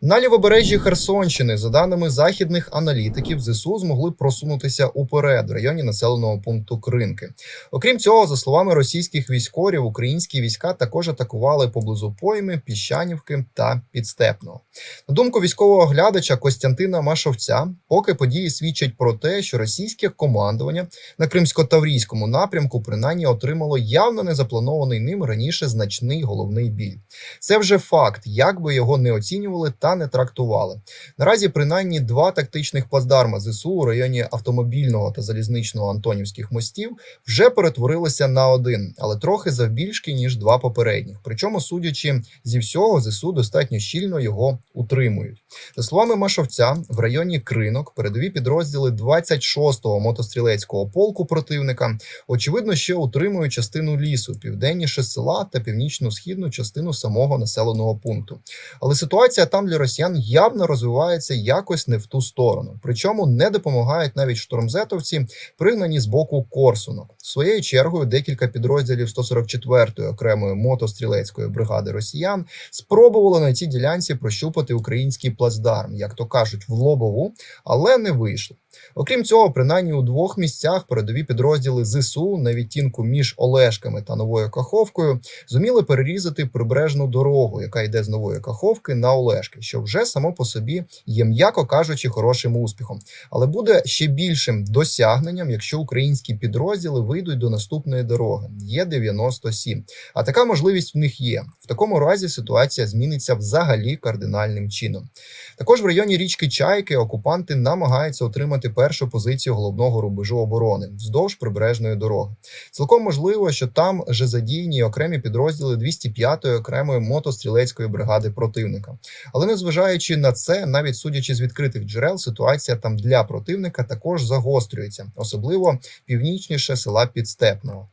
На лівобережжі Херсонщини, за даними західних аналітиків, ЗСУ змогли просунутися уперед в районі населеного пункту Кринки. Окрім цього, за словами російських військових, українські війська також атакували поблизу пойми, Піщанівки та Підстепного. На думку військового оглядача Костянтина Машовця, поки події свідчать про те, що російське командування на кримсько-таврійському напрямку принаймні отримало явно незапланований ним раніше значний головний біль. Це вже факт, як би його не оцінювали та не трактували. Наразі принаймні два тактичних плацдарма ЗСУ у районі автомобільного та залізничного Антонівських мостів вже перетворилися на один, але трохи завбільшки ніж два попередніх. Причому, судячи зі всього, ЗСУ достатньо щільно його утримують. За словами Машовця, в районі Кринок передові підрозділи 26-го мотострілецького полку противника очевидно ще утримують частину лісу, південніше села та північно-східну частину самого населеного пункту. Але ситуація там для росіян явно розвивається якось не в ту сторону. Причому не допомагають навіть штормзетовці, пригнані з боку Корсунок. Своєю чергою декілька підрозділів 144-ї окремої мотострілецької бригади росіян спробували на цій ділянці прощупати український плацдарм, як то кажуть, в лобову, але не вийшло. Окрім цього, принаймні у двох місцях передові підрозділи ЗСУ на відтінку між Олешками та Новою Каховкою зуміли перерізати прибережну дорогу, яка йде з Нової Каховки на Олешки, що вже само по собі є, м'яко кажучи, хорошим успіхом, але буде ще більшим досягненням, якщо українські підрозділи вийдуть до наступної дороги. Є 97. А така можливість в них є. В такому разі ситуація зміниться взагалі кардинальним чином. Також в районі річки Чайки окупанти намагаються отримати першу позицію головного рубежу оборони вздовж прибережної дороги. Цілком можливо, що там вже задіяні окремі підрозділи 205-ї окремої мотострілецької бригади противника. Але незважаючи на це, навіть судячи з відкритих джерел, ситуація там для противника також загострюється, особливо північніше села Підстепного.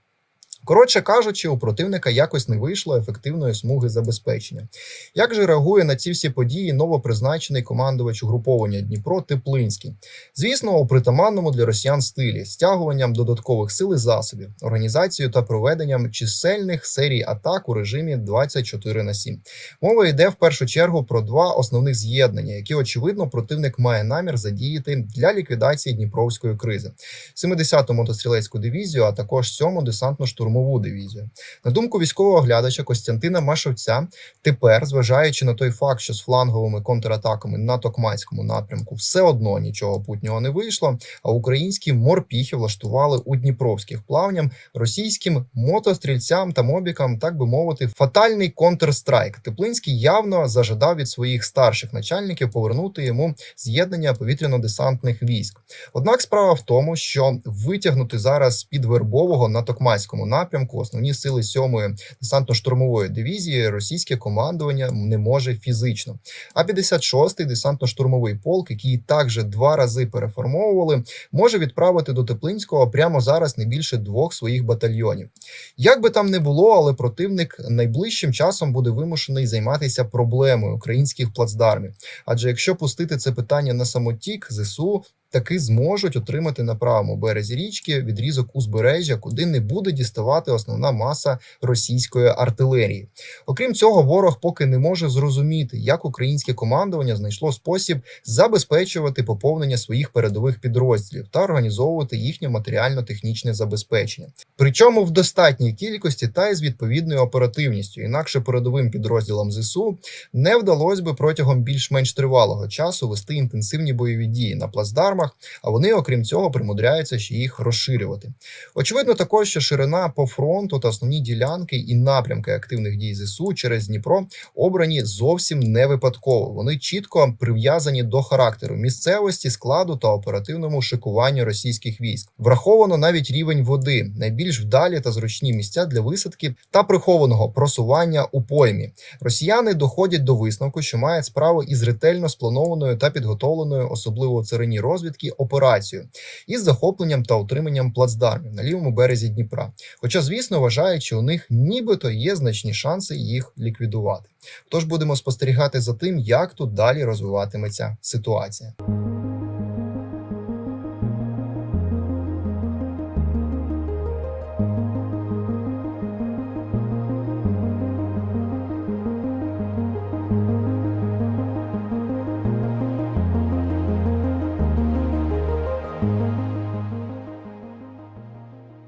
Коротше кажучи, у противника якось не вийшло ефективної смуги забезпечення. Як же реагує на ці всі події новопризначений командувач угруповання Дніпро Теплинський? Звісно, у притаманному для росіян стилі стягуванням додаткових сил і засобів, організацією та проведенням чисельних серій атак у режимі 24 на 7. Мова йде в першу чергу про два основних з'єднання, які очевидно противник має намір задіяти для ліквідації Дніпровської кризи: 70-ту мотострілецьку дивізію, а також 7-му десантно-штурмову дивізію. На думку військового оглядача Костянтина Машовця, тепер, зважаючи на той факт, що з фланговими контратаками на Токмацькому напрямку все одно нічого путнього не вийшло. А українські морпіхи влаштували у Дніпровських плавням російським мотострільцям та мобікам, так би мовити, фатальний контрстрайк. Теплинський явно зажадав від своїх старших начальників повернути йому з'єднання повітряно-десантних військ. Однак справа в тому, що витягнути зараз під Вербового на Токмацькому напрямку основні сили 7-ї десантно-штурмової дивізії російське командування не може фізично. А 56-й десантно-штурмовий полк, який також два рази переформовували, може відправити до Теплинського прямо зараз не більше двох своїх батальйонів. Як би там не було, але противник найближчим часом буде вимушений займатися проблемою українських плацдармів. Адже якщо пустити це питання на самотік, ЗСУ таки зможуть отримати на правому березі річки відрізок узбережжя, куди не буде діставати основна маса російської артилерії. Окрім цього, ворог поки не може зрозуміти, як українське командування знайшло спосіб забезпечувати поповнення своїх передових підрозділів та організовувати їхнє матеріально-технічне забезпечення. Причому в достатній кількості та із відповідною оперативністю, інакше передовим підрозділам ЗСУ не вдалося би протягом більш-менш тривалого часу вести інтенсивні бойові дії на плацдармах, а вони, окрім цього, примудряються ще їх розширювати. Очевидно, також що ширина по фронту та основні ділянки і напрямки активних дій ЗСУ через Дніпро обрані зовсім не випадково. Вони чітко прив'язані до характеру місцевості, складу та оперативному шикуванню російських військ. Враховано навіть рівень води, найбільш вдалі та зручні місця для висадки та прихованого просування у поймі. Росіяни доходять до висновку, що мають справу із ретельно спланованою та підготовленою, особливо царині розвідки, операцію із захопленням та утриманням плацдармів на лівому березі Дніпра. Хоча, звісно, вважають, що у них нібито є значні шанси їх ліквідувати. Тож будемо спостерігати за тим, як тут далі розвиватиметься ситуація.